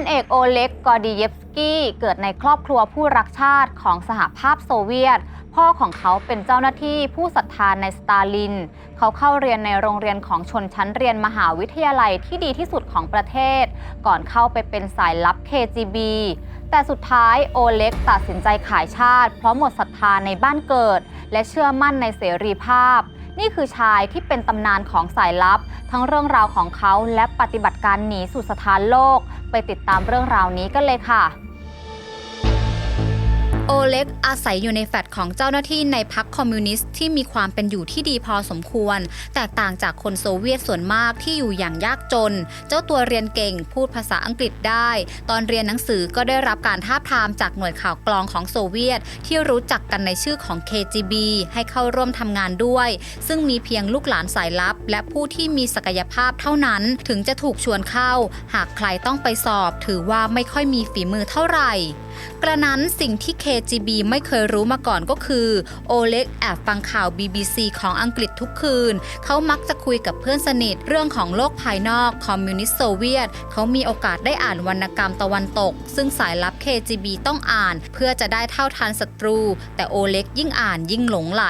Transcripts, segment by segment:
นเอกโอเล็ก กอดีเยฟสกี้ เกิดในครอบครัวผู้รักชาติของสหภาพโซเวียต พ่อของเขาเป็นเจ้าหน้าที่ผู้ศรัทธานในสตาลิน เขาเข้าเรียนในโรงเรียนของชนชั้นเรียนมหาวิทยาลัยที่ดีที่สุดของประเทศ ก่อนเข้าไปเป็นสายลับ KGB แต่สุดท้ายโอเล็กตัดสินใจขายชาติ เพราะหมดศรัทธาในบ้านเกิด และเชื่อมั่นในเสรีภาพ นี่คือชายที่เป็นตำนานของสายลับ ทั้งเรื่องราวของเขาและปฏิบัติการหนีสู่สถานโลก ไปติดตามเรื่องราวนี้กันเลยค่ะ โอเล็กอาศัยอยู่ในแฟลตของเจ้าหน้าที่ในพรรคคอมมิวนิสต์ที่มีความเป็นอยู่ที่ดีพอสมควร แตกต่างจากคนโซเวียตส่วนมากที่อยู่อย่างยากจน เจ้าตัวเรียนเก่งพูดภาษาอังกฤษได้ ตอนเรียนหนังสือก็ได้รับการท้าทามจากหน่วยข่าวกรองของโซเวียต ที่รู้จักกันในชื่อของ KGB ให้เข้าร่วมทำงานด้วย ซึ่งมีเพียงลูกหลานสายลับ และผู้ที่มีศักยภาพเท่านั้น ถึงจะถูกชวนเข้า หากใครต้องไปสอบ ถือว่าไม่ค่อยมีฝีมือเท่าไหร่ กระนั้นสิ่งที่ KGB ไม่เคยรู้มาก่อนก็คือ โอเล็กแอบฟังข่าว BBC ของอังกฤษทุกคืน เขามักจะคุยกับเพื่อนสนิทเรื่องของโลกภายนอกคอมมิวนิสต์โซเวียต เขามีโอกาสได้อ่านวรรณกรรมตะวันตก ซึ่งสายลับ KGB ต้องอ่าน เพื่อจะได้เท่าทันศัตรู แต่โอเล็กยิ่งอ่านยิ่งหลงไหล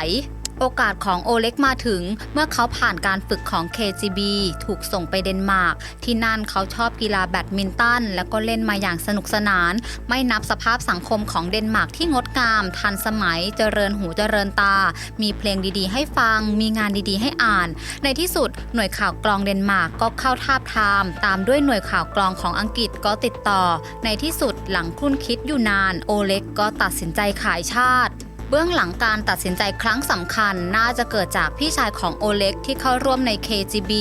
โอกาสของโอเล็กมาถึงเมื่อเขาผ่านการฝึกของ KGB ถูกส่งไปเดนมาร์ก ที่นั่นเขาชอบกีฬาแบดมินตัน แล้วก็เล่นมาอย่างสนุกสนาน ไม่นับสภาพสังคมของเดนมาร์กที่งดงาม ทันสมัยเจริญหูเจริญตา มีเพลงดีๆ ให้ฟัง มีงานดีๆ ให้อ่าน ในที่สุดหน่วยข่าวกรองเดนมาร์กก็เข้าทาบทาม ตามด้วยหน่วยข่าวกรองของอังกฤษก็ติดต่อ ในที่สุดหลังคลุ่นคิดอยู่นาน โอเล็กก็ตัดสินใจขายชาติ เบื้องหลังการตัดสินใจครั้งสำคัญน่าจะเกิดจากพี่ชายของโอเล็กที่เข้าร่วมใน KGB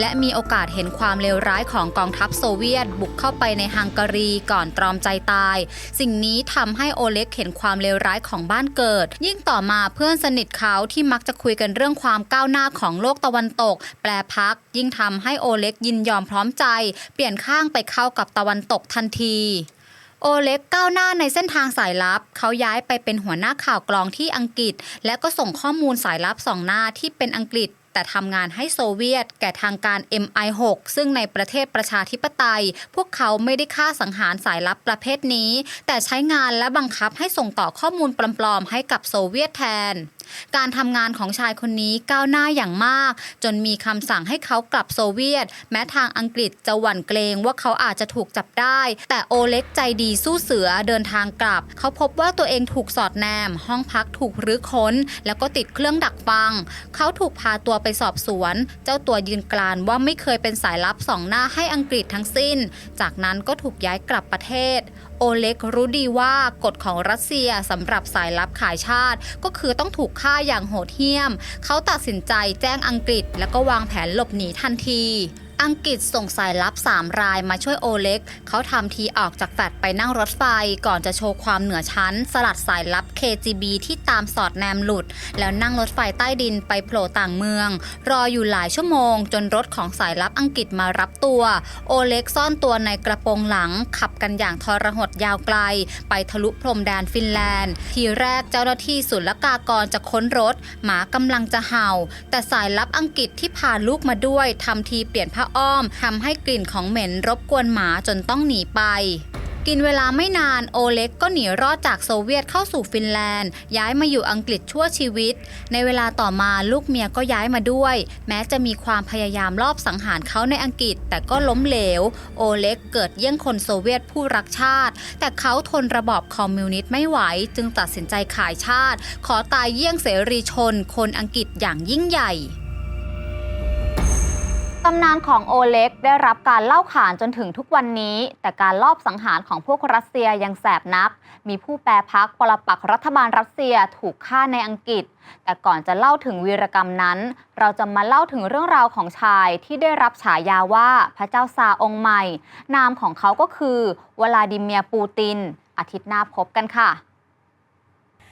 และมีโอกาสเห็นความเลวร้ายของกองทัพโซเวียต บุกเข้าไปในฮังการีก่อนตรอมใจตาย สิ่งนี้ทำให้โอเล็กเห็นความเลวร้ายของบ้านเกิด ยิ่งต่อมาเพื่อนสนิทเขาที่มักจะคุยกันเรื่องความก้าวหน้าของโลกตะวันตก แปลพัก ยิ่งทำให้โอเล็กยินยอมพร้อมใจ เปลี่ยนข้างไปเข้ากับตะวันตกทันที โอเล็กก้าวหน้าในเส้นทางสายลับ เขาย้ายไปเป็นหัวหน้าข่าวกรองที่อังกฤษ และก็ส่งข้อมูลสายลับสองหน้าที่เป็นอังกฤษแต่ทำงานให้โซเวียต แก่ทางการ MI6 ซึ่งในประเทศประชาธิปไตย พวกเขาไม่ได้ฆ่าสังหารสายลับประเภทนี้ แต่ใช้งานและบังคับให้ส่งต่อข้อมูลปลอมๆให้กับโซเวียตแทนการทำงานของชายคนนี้ก้าวหน้าอย่างมาก จนมีคำสั่งให้เขากลับโซเวียต แม้ทางอังกฤษจะหวั่นเกรงว่าเขาอาจจะถูกจับได้ แต่โอเล็กใจดีสู้เสือเดินทางกลับ เขาพบว่าตัวเองถูกสอดแนม ห้องพักถูกรื้อค้น แล้วก็ติดเครื่องดักฟัง เขาถูกพาตัวไปสอบสวน เจ้าตัวยืนกรานว่าไม่เคยเป็นสายลับสองหน้าให้อังกฤษทั้งสิ้น จากนั้นก็ถูกย้ายกลับประเทศ โอเล็กรู้ดีว่ากฎของรัสเซียสำหรับสายลับขายชาติ ก็คือต้องถูกฆ่าอย่างโหดเหี้ยม เขาตัดสินใจแจ้งอังกฤษ แล้วก็วางแผนหลบหนีทันที อังกฤษส่งสายลับ 3 รายมาช่วยโอเล็ก เขาทำทีออกจากแฟลตไปนั่งรถไฟ ก่อนจะโชว์ความเหนือชั้น สลัดสายลับ KGB ที่ตามสอดแนมหลุด แล้วนั่งรถไฟใต้ดินไปโผล่ต่างเมือง รออยู่หลายชั่วโมง จนรถของสายลับอังกฤษมารับตัว โอเล็กซ่อนตัวในกระโปรงหลัง ขับกันอย่างทรหดยาวไกล ไปทะลุพรมแดนฟินแลนด์ ทีแรกเจ้าหน้าที่ศุลกากรจะค้นรถ หมากำลังจะเห่า แต่สายลับอังกฤษที่พาลูกมาด้วยทำทีเปลี่ยนผ้าอ้อมทำให้กลิ่นของเหม็นรบกวนหมาจนต้องหนีไป กินเวลาไม่นานโอเล็กก็หนีรอดจากโซเวียตเข้าสู่ฟินแลนด์ ย้ายมาอยู่อังกฤษชั่วชีวิต ในเวลาต่อมาลูกเมียก็ย้ายมาด้วย แม้จะมีความพยายามลอบสังหารเขาในอังกฤษ แต่ก็ล้มเหลว โอเล็กเกิดเยี่ยงคนโซเวียตผู้รักชาติ แต่เขาทนระบอบคอมมิวนิสต์ไม่ไหว จึงตัดสินใจขายชาติ ขอตายเยี่ยงเสรีชน คนอังกฤษอย่างยิ่งใหญ่ ตำนานของโอเล็กได้รับการเล่าขานจนถึงทุกวันนี้ แต่การลอบสังหารของพวกรัสเซียยังแสบนัก มีผู้แปรพักปรปักรัฐบาลรัสเซียถูกฆ่าในอังกฤษ แต่ก่อนจะเล่าถึงวีรกรรมนั้น เราจะมาเล่าถึงเรื่องราวของชายที่ได้รับฉายาว่าพระเจ้าซาองค์ใหม่ นามของเขาก็คือวลาดิเมียร์ปูติน อาทิตย์หน้าพบกันค่ะ